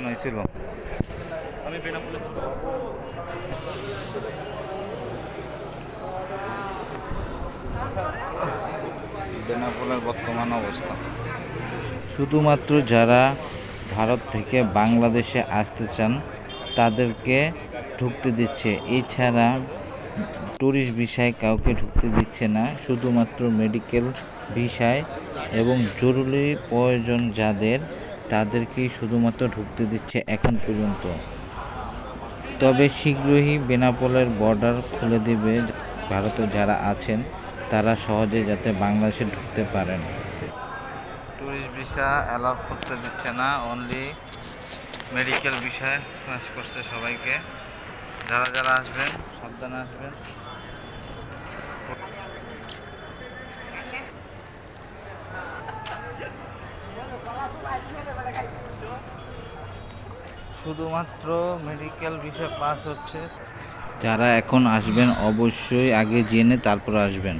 আমি বেনাপোলের বর্তমান অবস্থা। শুধুমাত্র যারা ভারত থেকে বাংলাদেশে আসতে চান তাদেরকে ঢুকতে দিচ্ছে। এছাড়া ট্যুরিস্ট ভিসায় কাউকে ঢুকতে দিচ্ছে না শুধুমাত্র মেডিকেল ভিসায় এবং জরুরি প্রয়োজন যাদের তাদেরকেই শুধুমাত্র ঢুকতে দিচ্ছে এখন পর্যন্ত। তবে শীঘ্রই বেনাপোলের বর্ডার খুলে দেবে ভারতে যারা আছেন, তারা সহজে যাতে বাংলাদেশে ঢুকতে পারেন। ট্যুরিস্ট ভিসা অ্যালাউ করতে দিচ্ছে না অনলি মেডিকেল বিষয়ে করছে সবাইকে। যারা যারা আসবেন, সাবধানে আসবেন। শুধুমাত্র মেডিকেল বিষয় পাস হচ্ছে। যারা এখন আসবেন অবশ্যই আগে জেনে তারপর আসবেন।